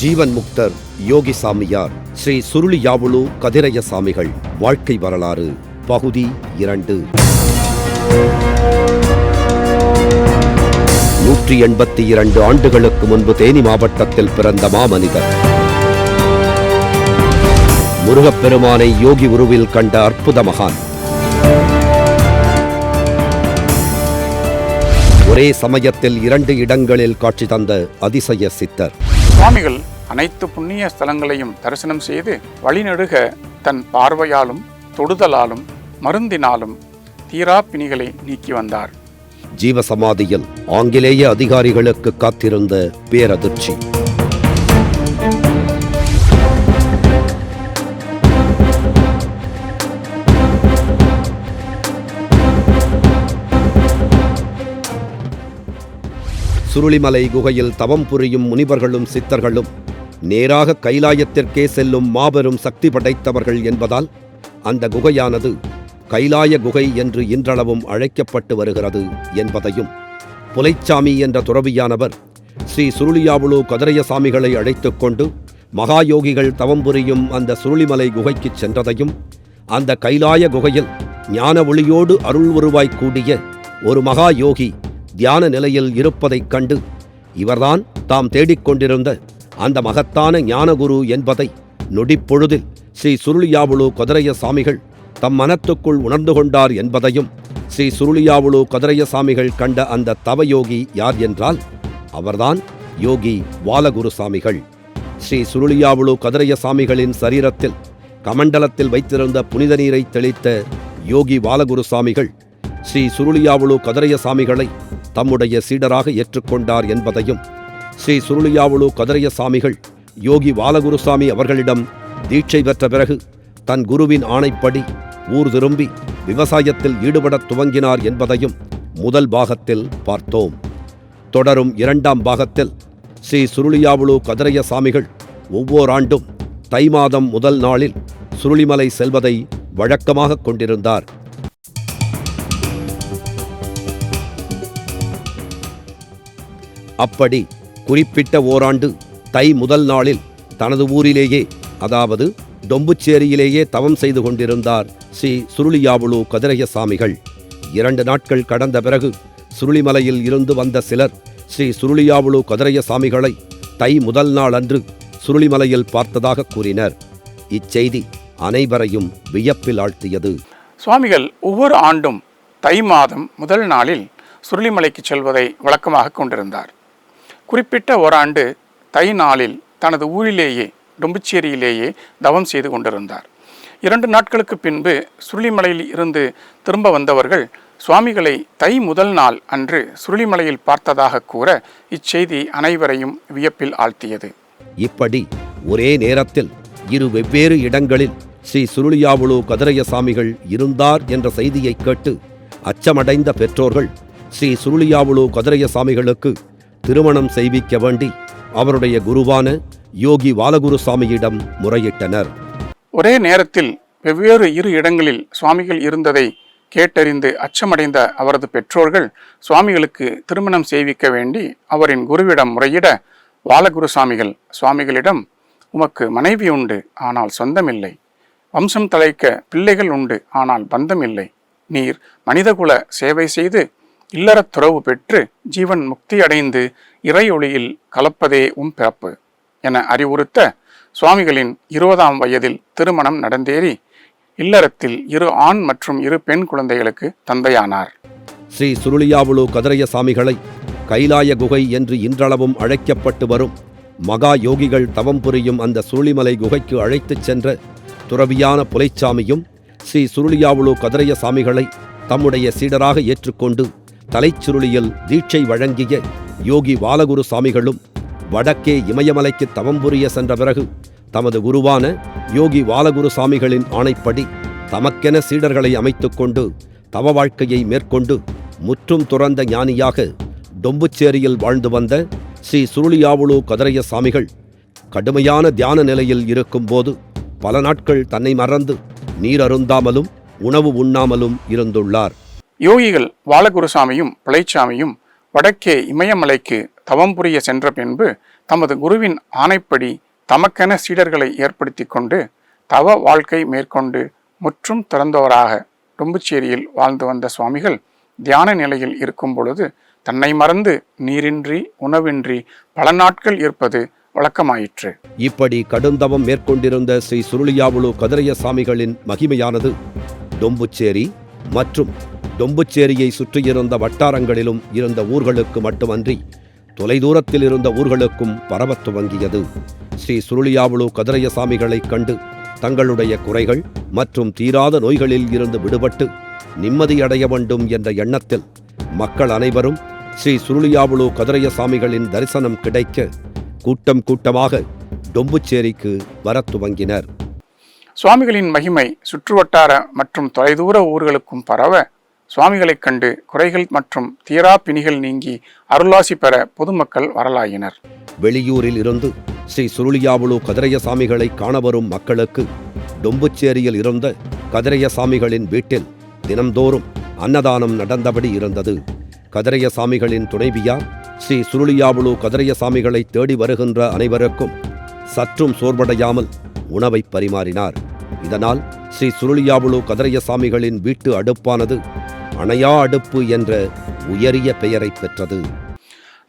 ஜீவன் முக்தர் யோகி சாமியார் ஸ்ரீ சுருளி யாவுலு கதிரைய சாமிகள் வாழ்க்கை வரலாறு பகுதி இரண்டு. நூற்றி எண்பத்தி இரண்டு ஆண்டுகளுக்கு முன்பு தேனி மாவட்டத்தில் பிறந்த மாமனிதர். முருகப்பெருமானை யோகி உருவில் கண்ட அற்புத மகான். ஒரே சமயத்தில் இரண்டு இடங்களில் காட்சி தந்த அதிசய சித்தர். சுவாமிகள் அனைத்து புண்ணிய ஸ்தலங்களையும் தரிசனம் செய்து வழிநெடுக தன் பார்வையாலும் தொடுதலாலும் மருந்தினாலும் தீரா பிணிகளை நீக்கி வந்தார். ஜீவசமாதியில் ஆங்கிலேய அதிகாரிகளுக்கு காத்திருந்த பேரதிர்ச்சி. சுருளிமலை குகையில் தவம் புரியும் முனிவர்களும் சித்தர்களும் நேராக கைலாயத்திற்கே செல்லும் மாபெரும் சக்தி படைத்தவர்கள் என்பதால் அந்த குகையானது கைலாய குகை என்று இன்றளவும் அழைக்கப்பட்டு வருகிறது என்பதையும் புலைச்சாமி என்ற துறவியானவர் ஸ்ரீ சுருளியாவுலு கதிரைய சாமிகளை கொண்டு மகாயோகிகள் தவம் புரியும் அந்த சுருளிமலை குகைக்குச் சென்றதையும் அந்த கைலாய குகையில் ஞான ஒளியோடு அருள் உருவாய் கூடிய ஒரு மகா யோகி தியான நிலையில் இருப்பதைக் கண்டு இவர்தான் தாம் தேடிக்கொண்டிருந்த அந்த மகத்தான ஞானகுரு என்பதை நொடிப்பொழுதில் ஸ்ரீ சுருளியாவுளு கதிரைய சாமிகள் தம் மனத்துக்குள் உணர்ந்து கொண்டார் என்பதையும் ஸ்ரீ சுருளியாவுலு கதிரைய சாமிகள் கண்ட அந்த தவயோகி யார் என்றால் அவர்தான் யோகி வாலகுரு சாமிகள் ஸ்ரீ சுருளியாவுளு கதிரைய சாமிகளின் சரீரத்தில் கமண்டலத்தில் வைத்திருந்த புனித நீரை தெளித்த யோகி வாலகுரு சாமிகள் ஸ்ரீ சுருளியாவுளு கதிரைய சாமிகளை தம்முடைய சீடராக ஏற்றுக்கொண்டார் என்பதையும் ஸ்ரீ சுருளியாவுளு கதிரைய சாமிகள். யோகி பாலகுருசாமி அவர்களிடம் தீட்சை பெற்ற பிறகு தன் குருவின் ஆணைப்படி ஊர் திரும்பி விவசாயத்தில் ஈடுபடத் துவங்கினார் என்பதையும் முதல் பாகத்தில் பார்த்தோம். தொடரும் இரண்டாம் பாகத்தில் ஸ்ரீ சுருளியாவுளு கதிரைய சாமிகள் ஒவ்வொரு ஆண்டும் தை மாதம் முதல் நாளில் சுருளிமலை செல்வதை வழக்கமாக கொண்டிருந்தார். அப்படி குறிப்பிட்ட ஓராண்டு தை முதல் நாளில் தனது ஊரிலேயே அதாவது டொம்புச்சேரியிலேயே தவம் செய்து கொண்டிருந்தார் ஸ்ரீ சுருளியாவுளு கதிரைய சாமிகள் இரண்டு நாட்கள் கடந்த பிறகு சுருளிமலையில் இருந்து வந்த சிலர் ஸ்ரீ சுருளியாவுலு கதிரைய சாமிகளை தை முதல் நாள் அன்று சுருளிமலையில் பார்த்ததாக கூறினர். இச்செய்தி அனைவரையும் வியப்பில் ஆழ்த்தியது. சுவாமிகள் ஒவ்வொரு ஆண்டும் தை மாதம் முதல் நாளில் சுருளிமலைக்கு செல்வதை வழக்கமாக கொண்டிருந்தார். குறிப்பிட்ட ஓராண்டு தை நாளில் தனது ஊரிலேயே டொம்புச்சேரியிலேயே தவம் செய்து கொண்டிருந்தார். இரண்டு நாட்களுக்கு பின்பு சுருளிமலையில் இருந்து திரும்ப வந்தவர்கள் சுவாமிகளை தை முதல் நாள் அன்று சுருளிமலையில் பார்த்ததாக கூற இச்செய்தி அனைவரையும் வியப்பில் ஆழ்த்தியது. இப்படி ஒரே நேரத்தில் இரு வெவ்வேறு இடங்களில் ஸ்ரீ சுருளியாவுலு கதிரைய சாமிகள் இருந்தார் என்ற செய்தியை கேட்டு அச்சமடைந்த பெற்றோர்கள் ஸ்ரீ சுருளியாவுலு கதிரைய சாமிகளுக்கு திருமணம் செய்விக்க வேண்டி அவருடைய குருவான யோகி வாலகுரு சுவாமியிடம் முறையிட்டனர். ஒரே நேரத்தில் வெவ்வேறு இரு இடங்களில் சுவாமிகள் இருந்ததை கேட்டறிந்து அச்சமடைந்த அவரது பெற்றோர்கள் சுவாமிகளுக்கு திருமணம் செய்விக்க வேண்டி அவரின் குருவிடம் முறையிட வாலகுருசாமிகள் சுவாமிகளிடம் உமக்கு மனைவி உண்டு ஆனால் சொந்தமில்லை. வம்சம் தலைக்க பிள்ளைகள் உண்டு ஆனால் பந்தம் இல்லை நீர் மனிதகுல சேவை செய்து இல்லறத் துறவு பெற்று ஜீவன் முக்தி அடைந்து இறையொளியில் கலப்பதே உம் பிறப்பு என அறிவுறுத்த சுவாமிகளின் இருபதாம் வயதில் திருமணம் நடந்தேறி இல்லறத்தில் இரு ஆண் மற்றும் இரு பெண் குழந்தைகளுக்கு தந்தையானார். ஸ்ரீ சுருளியாவுலு கதிரைய சாமிகளை கைலாய குகை என்று இன்றளவும் அழைக்கப்பட்டு வரும் மகா யோகிகள் தவம் புரியும் அந்த சுருளிமலை குகைக்கு அழைத்துச் சென்ற துறவியான புலைச்சாமியும் ஸ்ரீ சுருளியாவுலு கதிரைய சாமிகளை தம்முடைய சீடராக ஏற்றுக்கொண்டு தலைச்சுருளியில் தீட்சை வழங்கிய யோகி பாலகுரு சாமிகளும் வடக்கே இமயமலைக்கு தவம் புரிய சென்ற பிறகு தமது குருவான யோகி பாலகுரு சாமிகளின் ஆணைப்படி தமக்கென சீடர்களை அமைத்துக்கொண்டு தவ வாழ்க்கையை மேற்கொண்டு முற்றும் துறந்த ஞானியாக டொம்புச்சேரியில் வாழ்ந்து வந்த ஸ்ரீ சுருளியாவுளு கதிரைய சாமிகள் கடுமையான தியான நிலையில் இருக்கும்போது பல நாட்கள் தன்னை மறந்து நீர் அருந்தாமலும் உணவு உண்ணாமலும் இருந்துள்ளார். யோகிகள் வாலகுருசாமியும் பிழைச்சாமியும் வடக்கே இமயமலைக்கு தவம் புரிய சென்ற பின்பு தமது குருவின் ஆணைப்படி தமக்கென சீடர்களை ஏற்படுத்தி கொண்டு தவ வாழ்க்கை மேற்கொண்டு முற்றும் திறந்தவராக டொம்புச்சேரியில் வாழ்ந்து வந்த சுவாமிகள் தியான நிலையில் இருக்கும் பொழுது தன்னை மறந்து நீரின்றி உணவின்றி பல நாட்கள் இருப்பது வழக்கமாயிற்று. இப்படி கடுந்தவம் மேற்கொண்டிருந்த ஸ்ரீ சுருளியாவுலு கதிரைய சாமிகளின் மகிமையானது டொம்புச்சேரி மற்றும் டொம்புச்சேரியை சுற்றியிருந்த வட்டாரங்களிலும் இருந்த ஊர்களுக்கு மட்டுமன்றி தொலைதூரத்தில் இருந்த ஊர்களுக்கும் பரவத் துவங்கியது. ஸ்ரீ சுருளியாவுளு கதிரைய சாமிகளைக் கண்டு தங்களுடைய குறைகள் மற்றும் தீராத நோய்களில் இருந்து விடுபட்டு நிம்மதியடைய வேண்டும் என்ற எண்ணத்தில் மக்கள் அனைவரும் ஸ்ரீ சுருளியாவுளு கதிரைய சாமிகளின் தரிசனம் கிடைக்க கூட்டம் கூட்டமாக டொம்புச்சேரிக்கு வரத் துவங்கினர். சுவாமிகளின் மகிமை சுற்றுவட்டார மற்றும் தொலைதூர ஊர்களுக்கும் பரவ சுவாமிகளைக் கண்டு குறைகள் மற்றும் தீரா பிணிகள் நீங்கி அருளாசி பெற பொதுமக்கள் வரலாயினர். வெளியூரில் இருந்து ஸ்ரீ சுருளியாவுலு கதிரைய சாமிகளை காண வரும் மக்களுக்கு டொம்புச்சேரியில் இருந்த கதிரைய சாமிகளின் வீட்டில் தினம்தோறும் அன்னதானம் நடந்தபடி இருந்தது. கதிரைய சாமிகளின் துணைவியார் ஸ்ரீ சுருளியாவுலு கதிரைய சாமிகளை தேடி வருகின்ற அனைவருக்கும் சற்றும் சோர்வடையாமல் உணவை பரிமாறினார். இதனால் ஸ்ரீ சுருளியாவுலு கதிரைய சாமிகளின் வீட்டு அடுப்பானது அணையா அடுப்பு என்ற உயரிய பெயரை பெற்றது.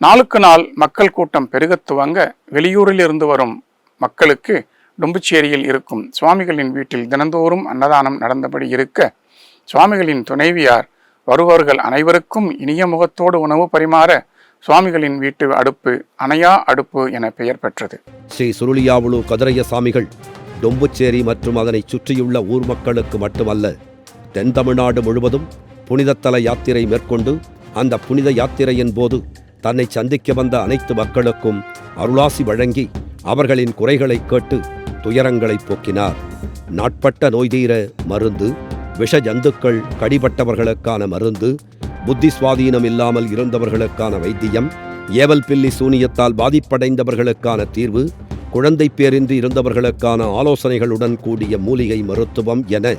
நாளுக்கு நாள் மக்கள் கூட்டம் பெருகத் துவங்க வெளியூரில் இருந்து வரும் மக்களுக்கு டொம்புச்சேரியில் இருக்கும் சுவாமிகளின் வீட்டில் தினந்தோறும் அன்னதானம் நடந்தபடி இருக்க சுவாமிகளின் துணைவியார் வருபவர்கள் அனைவருக்கும் இனிய முகத்தோடு உணவு பரிமாற சுவாமிகளின் வீட்டு அடுப்பு அணையா அடுப்பு என பெயர் பெற்றது. ஸ்ரீ சுருளியாவுலு கதிரைய சாமிகள் டொம்புச்சேரி மற்றும் அதனைச் சுற்றியுள்ள ஊர் மக்களுக்கு மட்டுமல்ல தென் தமிழ்நாடு முழுவதும் புனிதத்தல யாத்திரை மேற்கொண்டு அந்த புனித யாத்திரையின் போது தன்னை சந்திக்க வந்த அனைத்து மக்களுக்கும் அருளாசி வழங்கி அவர்களின் குறைகளைக் கேட்டு துயரங்களைப் போக்கினார். நாட்பட்ட நோய் தீர மருந்து விஷ ஜந்துக்கள் கடிபட்டவர்களுக்கான மருந்து புத்தி சுவாதீனம் இல்லாமல் இருந்தவர்களுக்கான வைத்தியம் ஏவல் பில்லி சூனியத்தால் பாதிப்படைந்தவர்களுக்கான தீர்வு குழந்தை பேரின்றி இருந்தவர்களுக்கான ஆலோசனைகளுடன் கூடிய மூலிகை மருத்துவம் என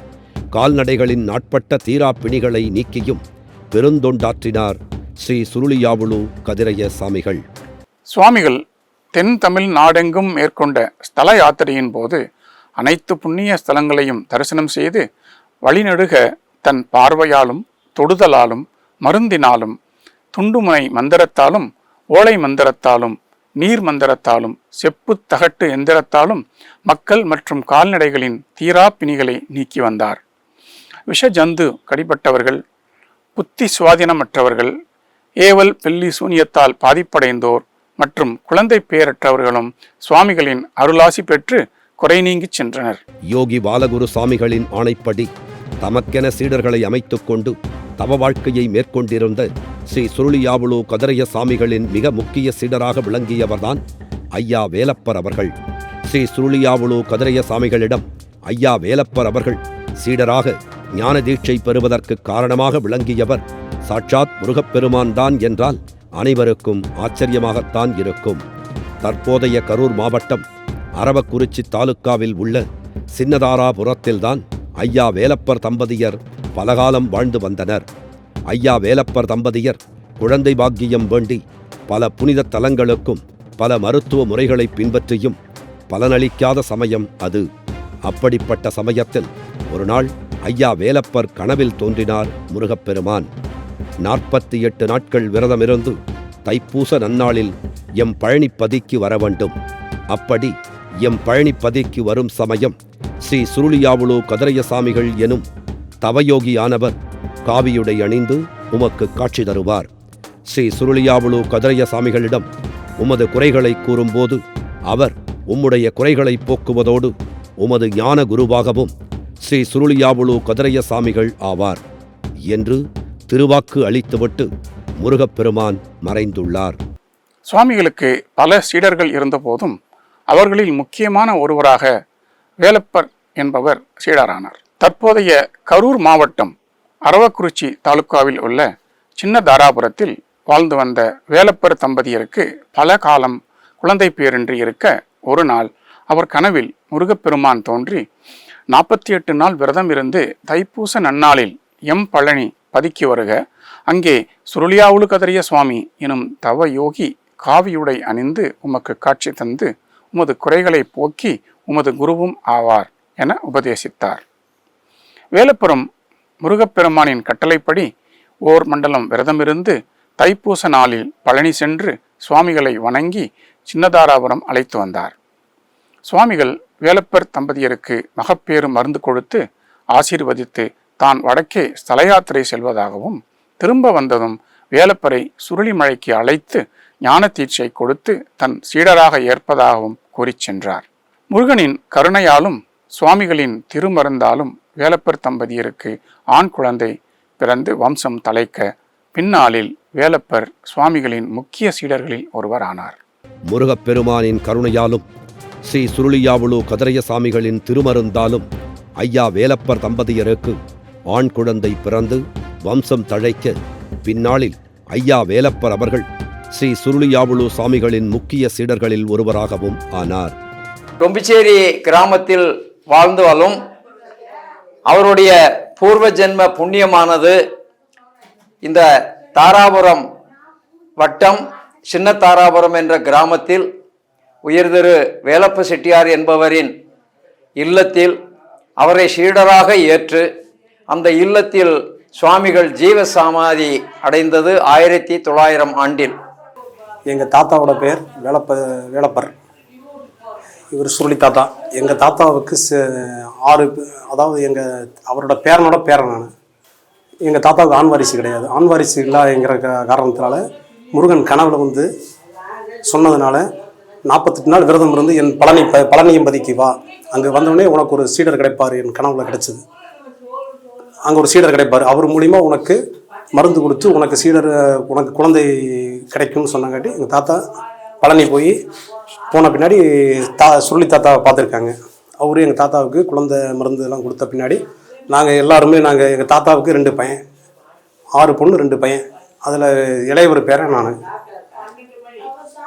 கால்நடைகளின் நாட்பட்ட தீரா பிணிகளை நீக்கியும் பெருந்தொண்டாற்றினார் ஸ்ரீ சுருளியாவுலு கதிரைய சாமிகள். சுவாமிகள் தென் தமிழ் நாடெங்கும் மேற்கொண்ட ஸ்தல யாத்திரையின் போது அனைத்து புண்ணிய ஸ்தலங்களையும் தரிசனம் செய்து வழிநடுக தன் பார்வையாலும் தொடுதலாலும் மருந்தினாலும் துண்டுமுனை மந்திரத்தாலும் ஓலை மந்திரத்தாலும் நீர் மந்திரத்தாலும் செப்பு தகட்டு எந்திரத்தாலும் மக்கள் மற்றும் கால்நடைகளின் தீரா பிணிகளை நீக்கி வந்தார். விஷ ஜந்து கடிபட்டவர்கள் புத்தி சுவாதீனமற்றவர்கள் ஏவல் பெல்லி சூனியத்தால் பாதிப்படைந்தோர் மற்றும் குழந்தை பேரற்றவர்களும் சுவாமிகளின் அருளாசி பெற்று குறை நீங்கிச் சென்றனர். யோகி பாலகுரு சுவாமிகளின் ஆணைப்படி தமக்கென சீடர்களை அமைத்துக் கொண்டு தவ வாழ்க்கையை மேற்கொண்டிருந்த ஸ்ரீ சுருளியாவுளு கதிரைய சாமிகளின் மிக முக்கிய சீடராக விளங்கியவர்தான் ஐயா வேலப்பர் அவர்கள். ஸ்ரீ சுருளியாவுளு கதிரைய சாமிகளிடம் ஐயா வேலப்பர் அவர்கள் சீடராக ஞான தீட்சை பெறுவதற்கு காரணமாக விளங்கியவர் சாட்சாத் முருகப்பெருமான் தான் என்றால் அனைவருக்கும் ஆச்சரியமாகத்தான் இருக்கும். தற்போதைய கரூர் மாவட்டம் அரவக்குறிச்சி தாலுக்காவில் உள்ள சின்னதாராபுரத்தில்தான் ஐயா வேலப்பர் தம்பதியர் பலகாலம் வாழ்ந்து வந்தனர். ஐயா வேலப்பர் தம்பதியர் குழந்தை பாக்கியம் வேண்டி பல புனித தலங்களுக்கும் பல மருத்துவ முறைகளை பின்பற்றியும் பலனளிக்காத சமயம் அது. அப்படிப்பட்ட சமயத்தில் ஒரு நாள் ஐயா வேலப்பர் கனவில் தோன்றினார் முருகப்பெருமான். நாற்பத்தி எட்டு நாட்கள் விரதமிருந்து தைப்பூச நன்னாளில் எம் பழனிப்பதிக்கு வர வேண்டும். அப்படி எம் பழனிப்பதிக்கு வரும் சமயம் ஸ்ரீ சுருளியாவுளு கதிரையசாமிகள் எனும் தவயோகியானவர் காவியுடை அணிந்து உமக்கு காட்சி தருவார். ஸ்ரீ சுருளியாவுலு கதிரைய சாமிகளிடம் உமது குறைகளை கூறும்போது அவர் உம்முடைய குறைகளை போக்குவதோடு உமது ஞான குருவாகவும் ஸ்ரீ சுருளியாவுலு கதிரைய சாமிகள் ஆவார் என்று திருவாக்கு அளித்துவிட்டு முருகப்பெருமான் மறைந்துள்ளார். சுவாமிகளுக்கு பல சீடர்கள் இருந்தபோதும் அவர்களில் முக்கியமான ஒருவராக வேலப்பர் என்பவர் சீடரானார். தற்போதைய கரூர் மாவட்டம் அரவக்குறிச்சி தாலுக்காவில் உள்ள சின்ன தாராபுரத்தில் வாழ்ந்து வந்த வேலப்பர் தம்பதியருக்கு பல காலம் குழந்தை பேரின்றி இருக்க ஒரு நாள் அவர் கனவில் முருகப்பெருமான் தோன்றி நாற்பத்தி எட்டு நாள் விரதம் இருந்து தைப்பூச நன்னாளில் எம் பழனி பதுக்கி வருக. அங்கே சுருளியாவுலு கதறிய சுவாமி எனும் தவ யோகி காவியுடை அணிந்து உமக்கு காட்சி தந்து உமது குறைகளை போக்கி உமது குருவும் ஆவார் என உபதேசித்தார். வேலப்புறம் முருகப்பெருமானின் கட்டளைப்படி ஓர் மண்டலம் விரதமிருந்து தைப்பூச நாளில் பழனி சென்று சுவாமிகளை வணங்கி சின்னதாராபுரம் அழைத்து வந்தார். சுவாமிகள் வேலப்பர் தம்பதியருக்கு மகப்பேறு மருந்து கொடுத்து ஆசீர்வதித்து தான் வடக்கே ஸ்தல யாத்திரை செல்வதாகவும் திரும்ப வந்ததும் வேலப்பரை சுருளிமலைக்கு அழைத்து ஞான தீட்சை கொடுத்து தன் சீடராக ஏற்பதாகவும் கூறிச் சென்றார். முருகனின் கருணையாலும் சுவாமிகளின் திருமருந்தாலும் வேலப்பர் தம்பதியருக்கு ஆண் குழந்தை பிறந்து வம்சம் தலைக்க பின்னாளில் வேலப்பர் சுவாமிகளின் முக்கிய சீடர்களில் ஒருவர் ஆனார் முருகப்பெருமானின் கருணையாலும் ஸ்ரீ சுருளியாவுலு கதிரைய சாமிகளின் திருமருந்தாலும் ஐயா வேலப்பர் தம்பதியருக்கு ஆண் குழந்தை பிறந்து வம்சம் தழைக்க பின்னாளில் ஐயா வேலப்பர் அவர்கள் ஸ்ரீ சுருளியாவுலு சாமிகளின் முக்கிய சீடர்களில் ஒருவராகவும் ஆனார். ரொம்பிச்சேரி கிராமத்தில் வாழ்ந்து வரும் அவருடைய பூர்வ ஜென்ம புண்ணியமானது இந்த தாராபுரம் வட்டம் சின்ன தாராபுரம் என்ற கிராமத்தில் உயர்திரு வேலப்ப செட்டியார் என்பவரின் இல்லத்தில் அவரை சீடராக ஏற்று அந்த இல்லத்தில் சுவாமிகள் ஜீவ சமாதி அடைந்தது ஆயிரத்தி தொள்ளாயிரம் ஆண்டில். எங்கள் தாத்தாவோட பேர் வேலப்ப வேலப்பர். இவர் சுருளி தாத்தா எங்கள் தாத்தாவுக்கு ச- ஆறு அதாவது எங்கள் அவரோட பேரனோட பேரன் நான். எங்கள் தாத்தாவுக்கு ஆண் வாரிசு கிடையாது. ஆண் வாரிசு இல்லாங்கிற கா- காரணத்தினால முருகன் கனவுல வந்து சொன்னதுனால நாற்பத்தெட்டு நாள் விரதம் இருந்து என் பழனி ப பழனியம்பதிக்கு வா. அங்கே வந்தோடனே உனக்கு ஒரு சீடர் கிடைப்பார் என் கனவுல கிடைச்சது. அங்கே ஒரு சீடர் கிடைப்பார். அவர் மூலிமா உனக்கு மருந்து கொடுத்து உனக்கு சீடர் உனக்கு குழந்தை கிடைக்கும்னு சொன்னங்காட்டி எங்கள் தாத்தா பழனி போய் போன பின்னாடி தா சுருளி தாத்தாவை பார்த்துருக்காங்க. அவரும் எங்கள் தாத்தாவுக்கு குழந்தை மருந்து எல்லாம் கொடுத்த பின்னாடி நாங்கள் எல்லாருமே நாங்கள் எங்கள் தாத்தாவுக்கு ரெண்டு பையன் ஆறு பொண்ணு ரெண்டு பையன். அதில் இளையவர் பேரன் நான்.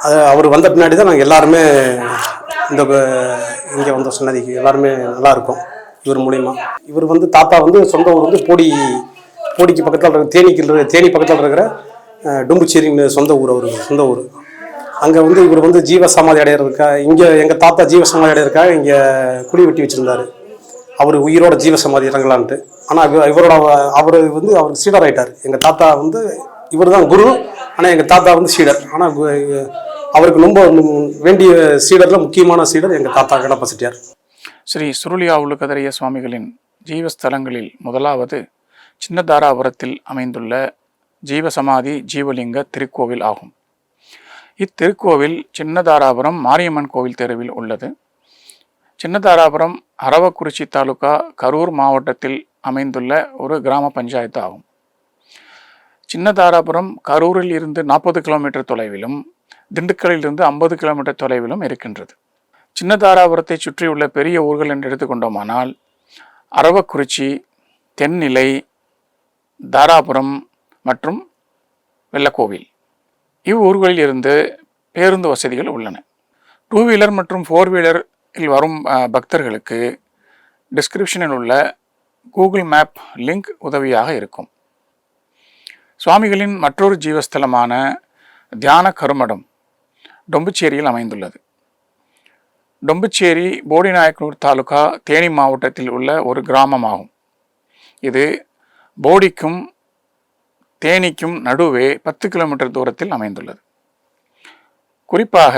அது அவர் வந்த பின்னாடி தான் நாங்கள் எல்லாருமே இந்த இங்கே வந்த சன்னதிக்கு எல்லாருமே நல்லா இவர் மூலிமா இவர் வந்து தாத்தா வந்து சொந்த ஊர் வந்து போடி போடிக்கு பக்கத்தில் இருக்கிற தேனிக்கு தேனி பக்கத்தில் இருக்கிற டும்புச்சேரின்னு சொந்த ஊர் அவர் சொந்த ஊர். அங்கே வந்து இவர் வந்து ஜீவ சமாதி அடையிறதுக்கா இங்கே எங்கள் தாத்தா ஜீவ சமாதி அடையிறதுக்காக இங்கே குடி வெட்டி வச்சுருந்தாரு. அவர் உயிரோட ஜீவ சமாதி இறங்கலான்ட்டு ஆனால் இவரோட அவர் வந்து அவர் சீடர் ஆயிட்டார். எங்கள் தாத்தா வந்து இவர் தான் குரு ஆனால் எங்கள் தாத்தா வந்து சீடர். ஆனால் அவருக்கு ரொம்ப வேண்டிய சீடரில் முக்கியமான சீடர் எங்கள் தாத்தா கடப்ப செட்டியார் ஸ்ரீ சுருளியா உள்ளுக்கதரைய சுவாமிகளின் ஜீவஸ்தலங்களில் முதலாவது சின்னதாராபுரத்தில் அமைந்துள்ள ஜீவசமாதி ஜீவலிங்க திருக்கோவில் ஆகும். இத்திருக்கோவில் சின்னதாராபுரம் மாரியம்மன் கோவில் தெருவில் உள்ளது. சின்னதாராபுரம் அரவக்குறிச்சி தாலுகா கரூர் மாவட்டத்தில் அமைந்துள்ள ஒரு கிராம பஞ்சாயத்து ஆகும். சின்னதாராபுரம் கரூரில் இருந்து நாற்பது கிலோமீட்டர் தொலைவிலும் திண்டுக்கல்லிலிருந்து ஐம்பது கிலோமீட்டர் தொலைவிலும் இருக்கின்றது. சின்னதாராபுரத்தை சுற்றியுள்ள பெரிய ஊர்கள் என்று எடுத்துக்கொண்டோமானால் அரவக்குறிச்சி தென்னிலை தாராபுரம் மற்றும் வெள்ளக்கோவில். இவ்வூர்களில் இருந்து பேருந்து வசதிகள் உள்ளன. டூ வீலர் மற்றும் ஃபோர் வீலரில் வரும் பக்தர்களுக்கு டிஸ்கிரிப்ஷனில் உள்ள கூகுள் மேப் லிங்க் உதவியாக இருக்கும். சுவாமிகளின் மற்றொரு ஜீவஸ்தலமான தியான கருமடம் டொம்புச்சேரியில் அமைந்துள்ளது. டொம்புச்சேரி போடிநாயக்கனூர் தாலுகா தேனி மாவட்டத்தில் உள்ள ஒரு கிராமமாகும். இது போடிக்கும் தேனிக்கும் நடுவே பத்து கிலோமீட்டர் தூரத்தில் அமைந்துள்ளது. குறிப்பாக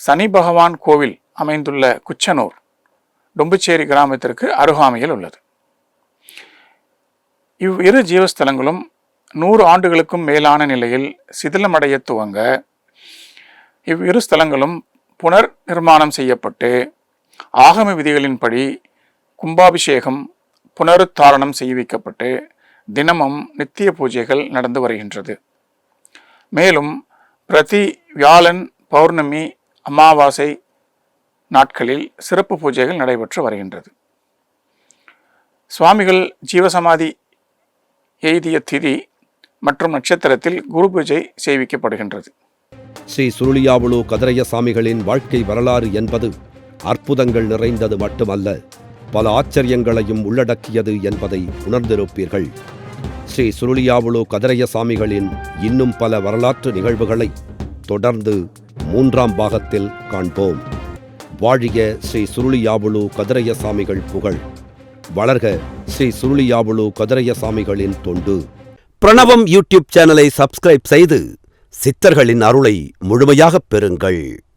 சனி பகவான் கோவில் அமைந்துள்ள குச்சனூர் டொம்புச்சேரி கிராமத்திற்கு அருகாமையில் உள்ளது. இவ் இரு ஜீவஸ்தலங்களும் நூறு ஆண்டுகளுக்கும் மேலான நிலையில் சிதிலமடைய துவங்க இவ்விரு ஸ்தலங்களும் புனர் நிர்மாணம் செய்யப்பட்டு ஆகம விதிகளின்படி கும்பாபிஷேகம் புனருத்தாரணம் செய்விக்கப்பட்டு தினமும் நித்திய பூஜைகள் நடந்து வருகின்றது. மேலும் பிரதி வியாழன் பௌர்ணமி அமாவாசை நாட்களில் சிறப்பு பூஜைகள் நடைபெற்று வருகின்றது. சுவாமிகள் ஜீவசமாதி எய்திய திதி மற்றும் நட்சத்திரத்தில் குரு பூஜை செய்விக்கப்படுகின்றது. ஸ்ரீ சுருளியாவுலு கதிரைய சாமிகளின் வாழ்க்கை வரலாறு என்பது அற்புதங்கள் நிறைந்தது மட்டுமல்ல பல ஆச்சரியங்களையும் உள்ளடக்கியது என்பதை உணர்ந்திருப்பீர்கள். ஸ்ரீ சுருளியாவுலு கதிரைய சாமிகளின் இன்னும் பல வரலாற்று நிகழ்வுகளை தொடர்ந்து மூன்றாம் பாகத்தில் காண்போம். வாழிய ஸ்ரீ சுருளியாவுளு கதிரைய சாமிகள் புகழ். வளர்க ஸ்ரீ சுருளியாவுளு கதிரைய சாமிகளின் தொண்டு. பிரணவம் யூடியூப் சேனலை சப்ஸ்கிரைப் செய்து சித்தர்களின் அருளை முழுமையாகப் பெறுங்கள்.